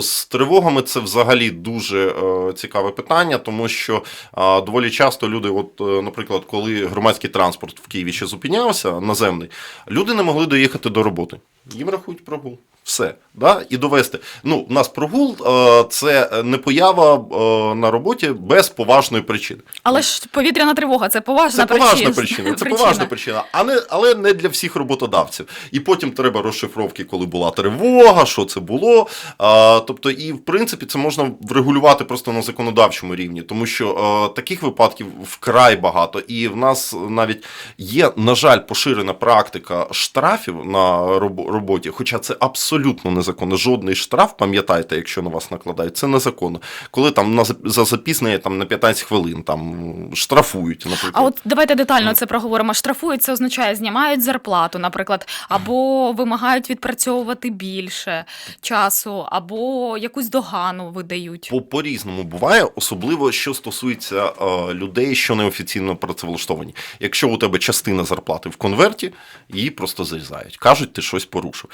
З тривогами це взагалі дуже е, цікаве питання, тому що е, доволі часто люди, от, е, наприклад, коли громадський транспорт в Києві ще зупинявся наземний, люди не могли доїхати до роботи. Їм рахують прогул. Все, да? і довести. Ну, у нас прогул е, це не поява е, на роботі без поважної причини. Але ж повітряна тривога це поважна Це поважна причина. причина. Це поважна причина, а не, але не для всіх роботодавців. І потім треба розшифровки, коли була тривога, що це було. Тобто, і в принципі це можна врегулювати просто на законодавчому рівні, тому що таких випадків вкрай багато. І в нас навіть є, на жаль, поширена практика штрафів на роботі, хоча це абсолютно незаконно. Жодний штраф, пам'ятайте, якщо на вас накладають, це незаконно. Коли там на за запізнення там на 15 хвилин там штрафують, наприклад. А от давайте детально це проговоримо. Штрафують, це означає, знімають зарплату, наприклад, або вимагають відпрацьовувати більше часу, або якусь догану видають. По по-різному буває, особливо що стосується е, людей, що неофіційно працевлаштовані. Якщо у тебе частина зарплати в конверті, її просто зрізають. Кажуть, ти щось порушив.